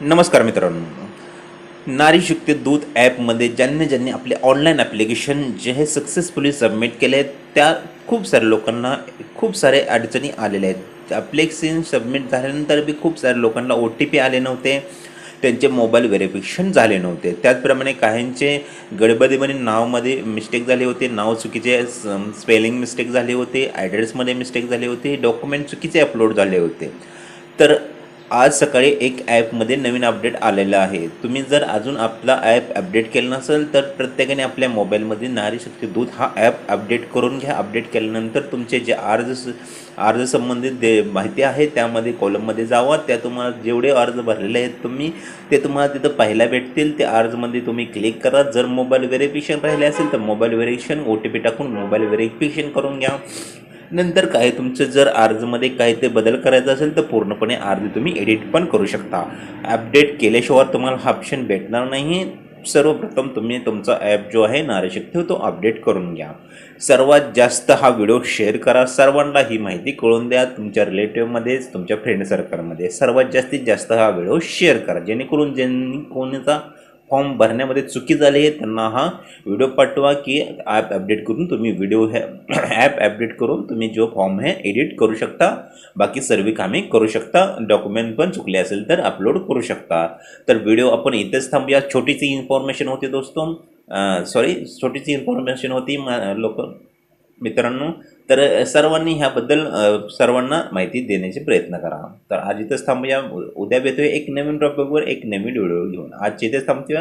नमस्कार मित्रांनो. नारी शक्ती दूत ॲपमध्ये ज्यांनी ज्यांनी आपले ऑनलाईन ॲप्लिकेशन जे हे सक्सेसफुली सबमिट केले आहेत त्या खूप साऱ्या लोकांना खूप सारे अडचणी आलेल्या आहेत. ॲप्लिकेशन सबमिट झाल्यानंतर बी खूप साऱ्या लोकांना ओ टी पी आले नव्हते त्यांचे मोबाईल व्हेरिफिकेशन झाले नव्हते. त्याचप्रमाणे काहींचे गडबडीमध्ये नावमध्ये मिस्टेक झाले होते नाव चुकीचे स्पेलिंग मिस्टेक झाले होते ॲड्रेसमध्ये मिस्टेक झाले होते डॉक्युमेंट चुकीचे अपलोड झाले होते. तर आज सकाळी एक ॲपमध्ये नवीन अपडेट आलेलं आहे. तुम्ही जर अजून आपला ॲप अपडेट केलं नसेल तर प्रत्येकाने आपल्या मोबाईलमध्ये नारी शक्ती हा ॲप अपडेट करून घ्या. अपडेट केल्यानंतर तुमचे जे अर्ज अर्ज संबंधित दे माहिती आहे त्यामध्ये कॉलममध्ये जावा. त्या तुम्हाला जेवढे अर्ज भरलेले आहेत तुम्ही ते तुम्हाला तिथं पाहायला भेटतील. त्या अर्जमध्ये तुम्ही क्लिक करा. जर मोबाईल व्हेरिफिकेशन राहिले असेल तर mobile verification O T P टाकून मोबाईल व्हेरिफिकेशन करून घ्या. नंतर काय तुमचं जर अर्जमध्ये काही ते बदल करायचा असेल तर पूर्णपणे अर्ज तुम्ही एडिट पण करू शकता. अपडेट केल्याशिवाय तुम्हाला हा ऑप्शन भेटणार नाही. सर्वप्रथम तुम्ही तुमचा ॲप जो आहे नारीशक्ती तो अपडेट करून घ्या. सर्वात जास्त हा व्हिडिओ शेअर करा. सर्वांना ही माहिती कळून द्या. तुमच्या रिलेटिव्हमध्येच तुमच्या फ्रेंड सर्कलमध्ये सर्वात जास्तीत जास्त हा व्हिडिओ शेअर करा. जेणेकरून ज्यांनी कोणीचा फॉर्म भरण्यामध्ये चुकी झाली आहे त्यांना हा व्हिडिओ पाठवा की ॲप अपडेट करून तुम्ही व्हिडिओ हे अपडेट करून जो फॉर्म आहे एडिट करू शकता. बाकी सर्व कामे करू शकता. डॉक्युमेंट तर अपलोड करू शकता. तर व्हिडिओ आपण इथेच थांबूया. छोटीशी इन्फॉर्मेशन होती दोस्तों. सॉरी छोटी छोटीशी इन्फॉर्मेशन होती लोक मित्रांनो. तर सर्वांनी अ, सर्वांना माहिती देण्याचे प्रयत्न करा. तर आज इथंच थांबूया. उद्या भेटूया एक नवीन टॉपिकवर एक नवीन व्हिडिओ घेऊन. आज इथेच थांबूया